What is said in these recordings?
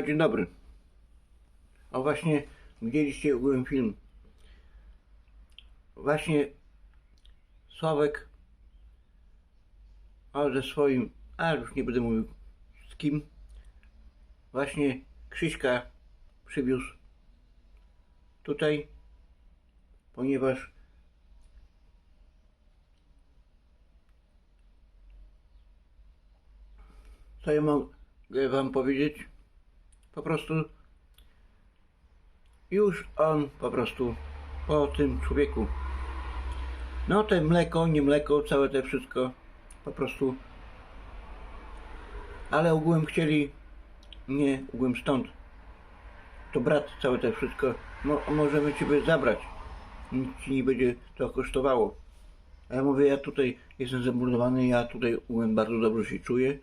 Dzień dobry. A właśnie widzieliście ogółem film. Właśnie Sławek, a ze swoim, a już nie będę mówił z kim, właśnie Krzyśka przywiózł tutaj, ponieważ co ja mogę wam powiedzieć? Po prostu już on po prostu po tym człowieku. No te mleko, nie mleko, całe te wszystko po prostu. Ale ogółem chcieli nie ogółem stąd. To brat całe te wszystko. Mo, możemy ciebie zabrać. Nic ci nie będzie to kosztowało. A ja mówię, ja tutaj jestem zamordowany, ja tutaj ogółem bardzo dobrze się czuję.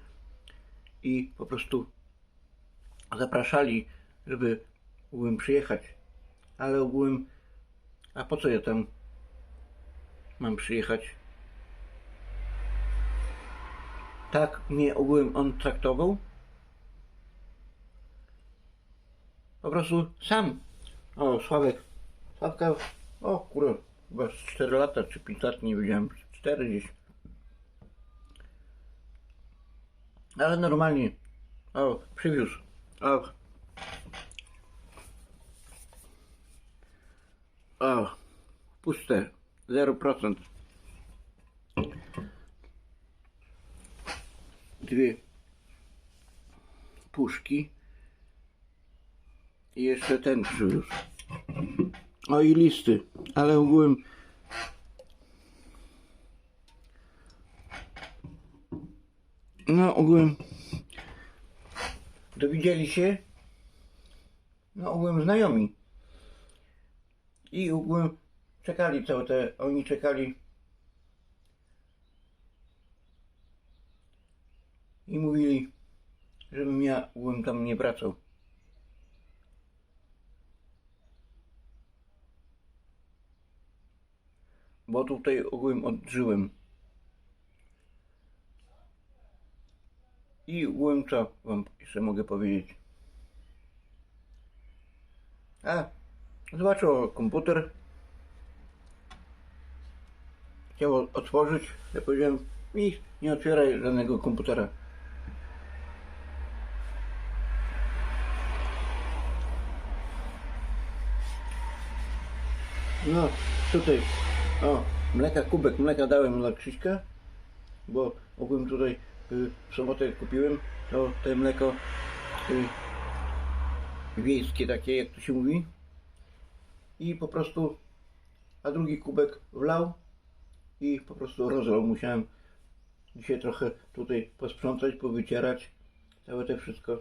I po prostu zapraszali, żeby ogółem przyjechać. Ale ogółem, a po co ja tam mam przyjechać? Tak mnie ogółem on traktował. Po prostu sam. O, Sławek. Sławka, o kurwa, chyba z 4 lata czy 5 lat, nie wiedziałem, 4 gdzieś. Ale normalnie. O, przywiózł. O. O, puste. 0%. Dwie puszki. I jeszcze ten przywiózł. O i listy. Ale ogółem No ogółem dowiedzieli się no ogółem znajomi i ogółem czekali całe te, oni czekali i mówili, żebym ja ogółem tam nie wracał. Bo tutaj ogółem odżyłem. I ogółem co wam jeszcze mogę powiedzieć? A, zobaczył komputer. Chciał otworzyć. Ja powiedziałem, nic, nie otwieraj żadnego komputera. No, tutaj, o, mleka, kubek mleka dałem dla Krzyśka, bo ogółem tutaj w sobotę kupiłem, to te mleko y, wiejskie takie, jak to się mówi. I po prostu, a drugi kubek wlał i po prostu rozlał. Musiałem dzisiaj trochę tutaj posprzątać, powycierać, całe te wszystko.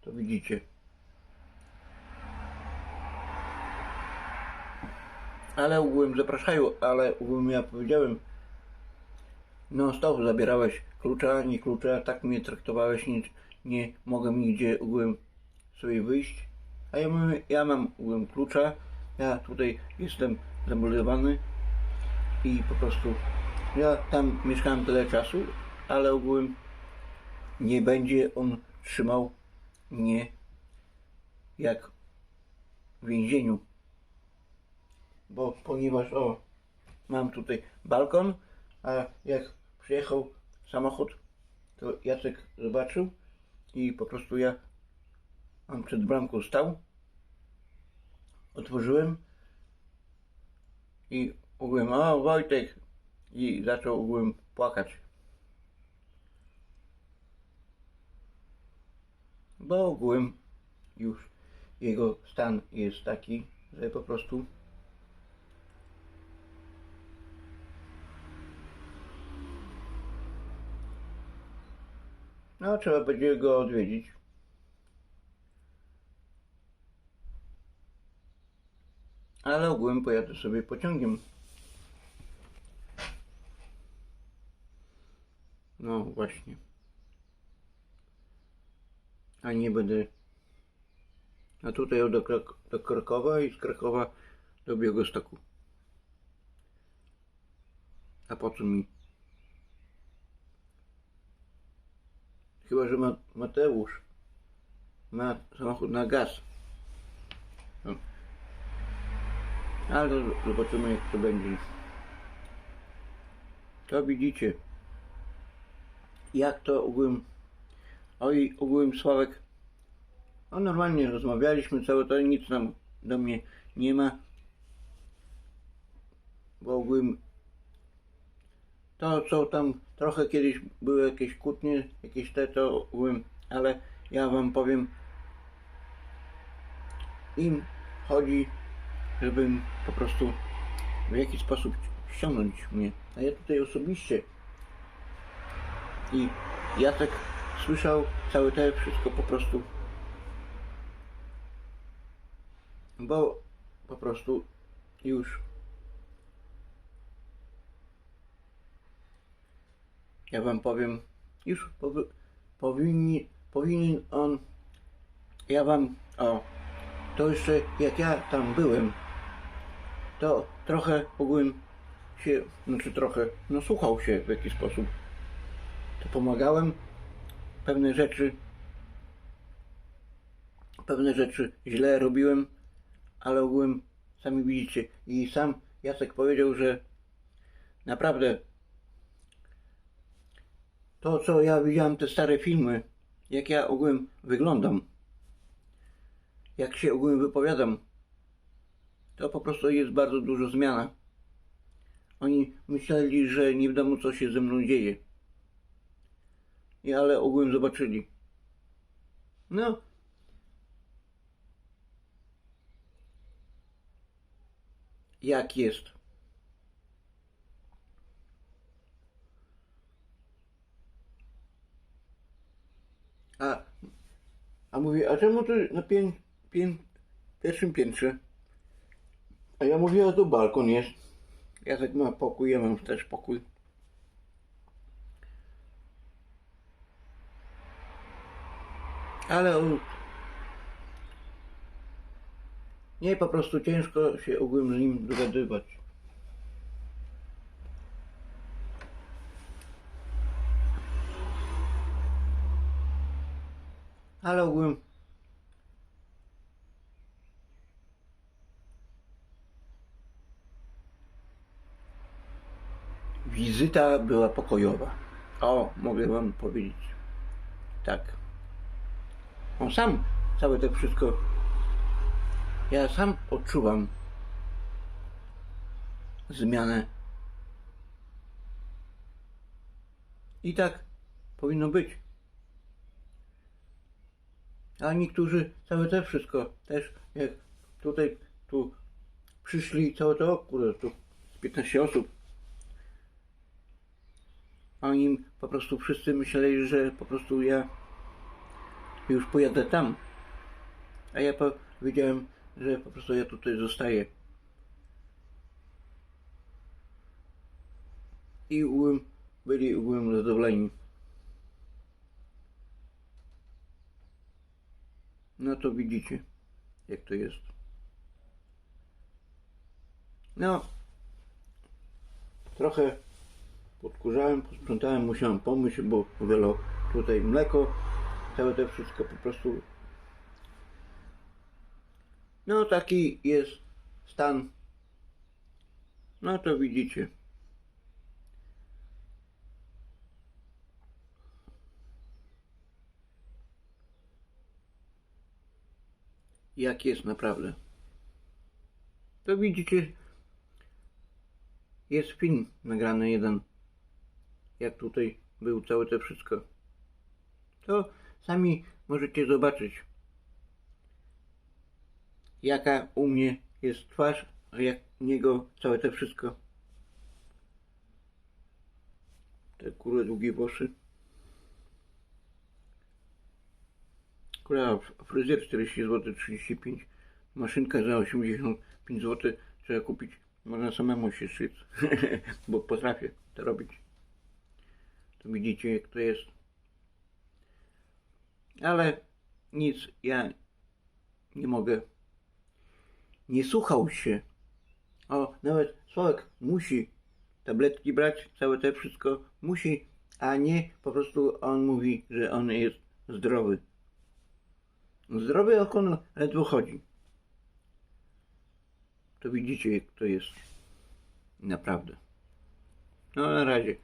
To widzicie. Ale ogółem zapraszają, ale ogółem ja powiedziałem, no stop, zabierałeś klucza, nie klucza, tak mnie traktowałeś, nie, nie mogę nigdzie ogółem sobie wyjść. A ja mówię, ja mam ogółem klucza, ja tutaj jestem zameldowany i po prostu ja tam mieszkałem tyle czasu, ale ogółem nie będzie on trzymał mnie jak w więzieniu. Bo ponieważ o mam tutaj balkon, a jak przyjechał samochód, to Jacek zobaczył i po prostu ja on przed bramką stał. Otworzyłem i ogółem, o Wojtek i zaczął ogółem płakać. Bo ogółem już jego stan jest taki, że po prostu no trzeba będzie go odwiedzić. Ale ogółem pojadę sobie pociągiem. No właśnie. A nie będę. A tutaj do, Krak do Krakowa i z Krakowa do Białegostoku. A po co mi? Chyba, że Ma Mateusz ma samochód na gaz. No. Ale zobaczymy jak to będzie. To widzicie. Jak to ogółem. Oj, ogółem Sławek. No normalnie rozmawialiśmy całe to nic tam do mnie nie ma. Bo ogółem to co tam trochę kiedyś były jakieś kłótnie, jakieś te to ale ja wam powiem im chodzi, żebym po prostu w jakiś sposób ściągnąć mnie. A ja tutaj osobiście i Jacek słyszał całe te wszystko po prostu bo po prostu już ja wam powiem już powi, powinni, powinien on ja wam o to jeszcze jak ja tam byłem to trochę ogółem się znaczy trochę no słuchał się w jakiś sposób. To pomagałem pewne rzeczy pewne rzeczy źle robiłem ale ogółem sami widzicie i sam Jacek powiedział, że naprawdę to co ja widziałem te stare filmy, jak ja ogółem wyglądam, jak się ogółem wypowiadam, to po prostu jest bardzo dużo zmiana. Oni myśleli, że nie wiadomo co się ze mną dzieje. I ale ogółem zobaczyli. No, jak jest. A, a mówię, a czemu ty na pię, pię, pierwszym piętrze? A ja mówię, a tu balkon jest. Jacek ma pokój, ja mam też pokój. Ale on Nie, po prostu ciężko się ogółem z nim dogadywać. Ale ogółem wizyta była pokojowa. O, mogę wam powiedzieć. Tak. On sam całe to wszystko ja sam odczuwam zmianę. I tak powinno być. A niektórzy całe te wszystko też jak tutaj tu przyszli całe to kurde tu z 15 osób. A Oni po prostu wszyscy myśleli, że po prostu ja już pojadę tam. A ja powiedziałem, że po prostu ja tutaj zostaję. I byli byłem zadowoleni. No to widzicie, jak to jest. No, trochę podkurzałem, posprzątałem, musiałem pomyśl, bo wielo tutaj mleko, całe to wszystko po prostu no taki jest stan. No to widzicie. Jak jest naprawdę. To widzicie. Jest film nagrany jeden. Jak tutaj był całe to wszystko. To sami możecie zobaczyć jaka u mnie jest twarz, a jak niego całe to wszystko. Te kurę długie włosy. Kurwa, fryzjer 40 zł 35, maszynka za 85 zł trzeba kupić. Można samemu się szyć, bo potrafię to robić. To widzicie jak to jest. Ale nic, ja nie mogę nie słuchał się. O, nawet Sławek musi tabletki brać, całe te wszystko musi, a nie po prostu on mówi, że on jest zdrowy. Zdrowe oko ledwo chodzi. To widzicie, jak to jest. Naprawdę. No na razie.